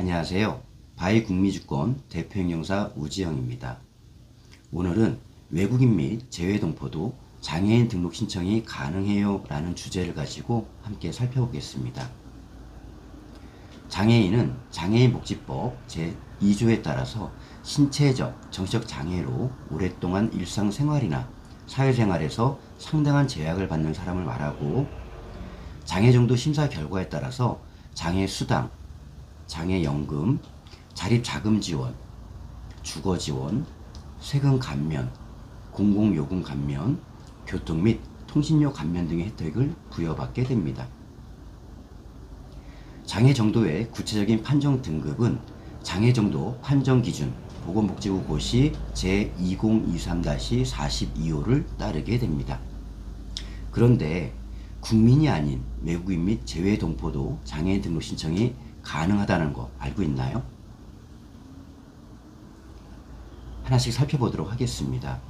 안녕하세요. 바이 국미주권 대표행정사 우지영입니다. 오늘은 외국인 및 재외동포도 장애인 등록 신청이 가능해요 라는 주제를 가지고 함께 살펴보겠습니다. 장애인은 장애인복지법 제2조에 따라서 신체적, 정신적 장애로 오랫동안 일상생활이나 사회생활에서 상당한 제약을 받는 사람을 말하고 장애 정도 심사 결과에 따라서 장애 수당, 장애연금, 자립자금지원, 주거지원, 세금 감면, 공공요금 감면, 교통 및 통신료 감면 등의 혜택을 부여받게 됩니다. 장애 정도의 구체적인 판정 등급은 장애 정도 판정 기준 보건복지부 고시 제2023-42호를 따르게 됩니다. 그런데 국민이 아닌 외국인 및 재외 동포도 장애인 등록 신청이 가능하다는 거 알고 있나요? 하나씩 살펴보도록 하겠습니다.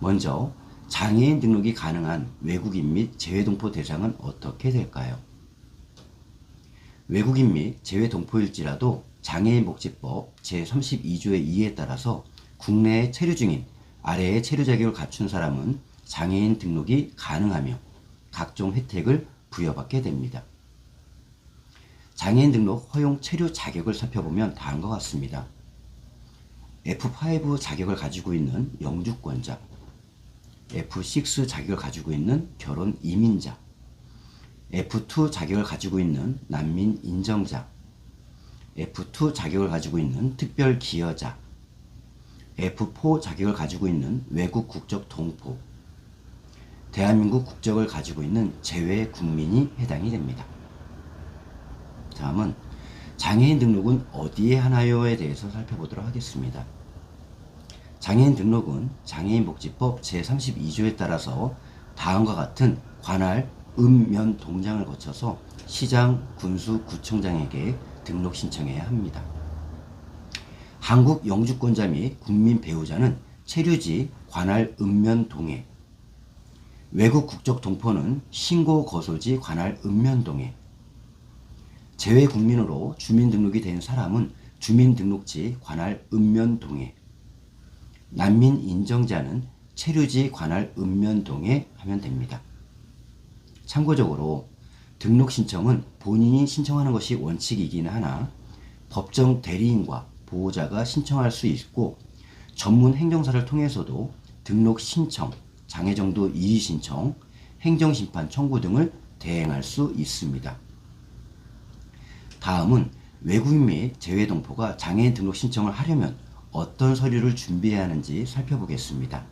먼저 장애인 등록이 가능한 외국인 및 재외동포 대상은 어떻게 될까요? 외국인 및 재외동포일지라도 장애인 복지법 제32조의 2에 따라서 국내에 체류 중인 아래의 체류 자격을 갖춘 사람은 장애인 등록이 가능하며 각종 혜택을 부여받게 됩니다. 장애인 등록 허용 체류 자격을 살펴보면 다음과 같습니다. F5 자격을 가지고 있는 영주권자, F6 자격을 가지고 있는 결혼 이민자, F2 자격을 가지고 있는 난민 인정자, F2 자격을 가지고 있는 특별 기여자, F4 자격을 가지고 있는 외국 국적 동포, 대한민국 국적을 가지고 있는 재외 국민이 해당이 됩니다. 다음은 장애인 등록은 어디에 하나요에 대해서 살펴보도록 하겠습니다. 장애인 등록은 장애인복지법 제32조에 따라서 다음과 같은 관할 읍면 동장을 거쳐서 시장, 군수, 구청장에게 등록 신청해야 합니다. 한국 영주권자 및 국민 배우자는 체류지 관할 읍면 동해, 외국 국적 동포는 신고 거소지 관할 읍면 동해, 재외 국민으로 주민등록이 된 사람은 주민등록지 관할 읍면동에 난민 인정자는 체류지 관할 읍면동에 하면 됩니다. 참고적으로 등록 신청은 본인이 신청하는 것이 원칙이긴 하나 법정 대리인과 보호자가 신청할 수 있고 전문 행정사를 통해서도 등록 신청, 장애정도 이의 신청, 행정심판 청구 등을 대행할 수 있습니다. 다음은 외국인 및 재외동포가 장애인 등록 신청을 하려면 어떤 서류를 준비해야 하는지 살펴보겠습니다.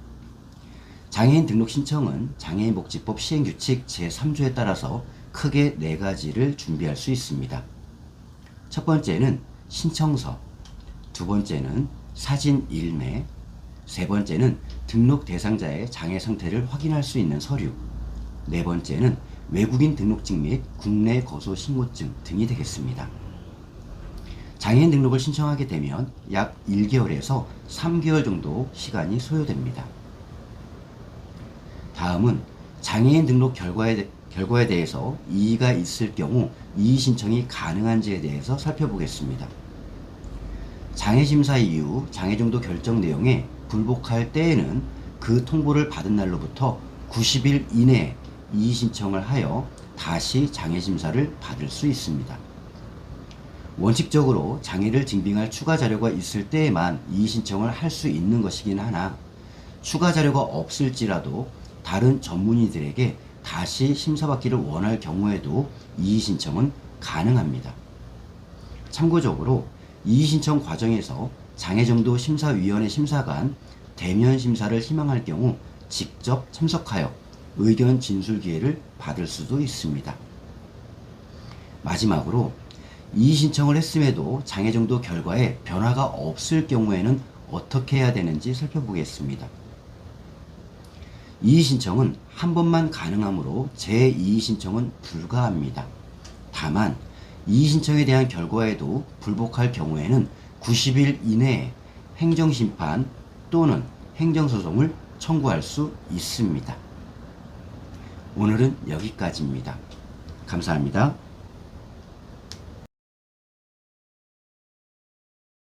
장애인 등록 신청은 장애인 복지법 시행규칙 제3조에 따라서 크게 네 가지를 준비할 수 있습니다. 첫 번째는 신청서, 두 번째는 사진 일매, 세 번째는 등록 대상자의 장애 상태를 확인할 수 있는 서류, 네 번째는 외국인 등록증 및 국내 거소 신고증 등이 되겠습니다. 장애인 등록을 신청하게 되면 약 1개월에서 3개월 정도 시간이 소요됩니다. 다음은 장애인 등록 결과에, 결과에 대해서 이의가 있을 경우 이의 신청이 가능한지에 대해서 살펴보겠습니다. 장애 심사 이후 장애 정도 결정 내용에 불복할 때에는 그 통보를 받은 날로부터 90일 이내에 이의 신청을 하여 다시 장애 심사를 받을 수 있습니다. 원칙적으로 장애를 증빙할 추가 자료가 있을 때에만 이의 신청을 할 수 있는 것이긴 하나 추가 자료가 없을지라도 다른 전문의들에게 다시 심사받기를 원할 경우에도 이의 신청은 가능합니다. 참고적으로 이의 신청 과정에서 장애정도 심사위원회 심사관 대면 심사를 희망할 경우 직접 참석하여 의견 진술 기회를 받을 수도 있습니다. 마지막으로 이의 신청을 했음에도 장애 정도 결과에 변화가 없을 경우에는 어떻게 해야 되는지 살펴보겠습니다. 이의 신청은 한 번만 가능하므로 제2의 신청은 불가합니다. 다만 이의 신청에 대한 결과에도 불복할 경우에는 90일 이내에 행정심판 또는 행정소송을 청구할 수 있습니다. 오늘은 여기까지입니다. 감사합니다.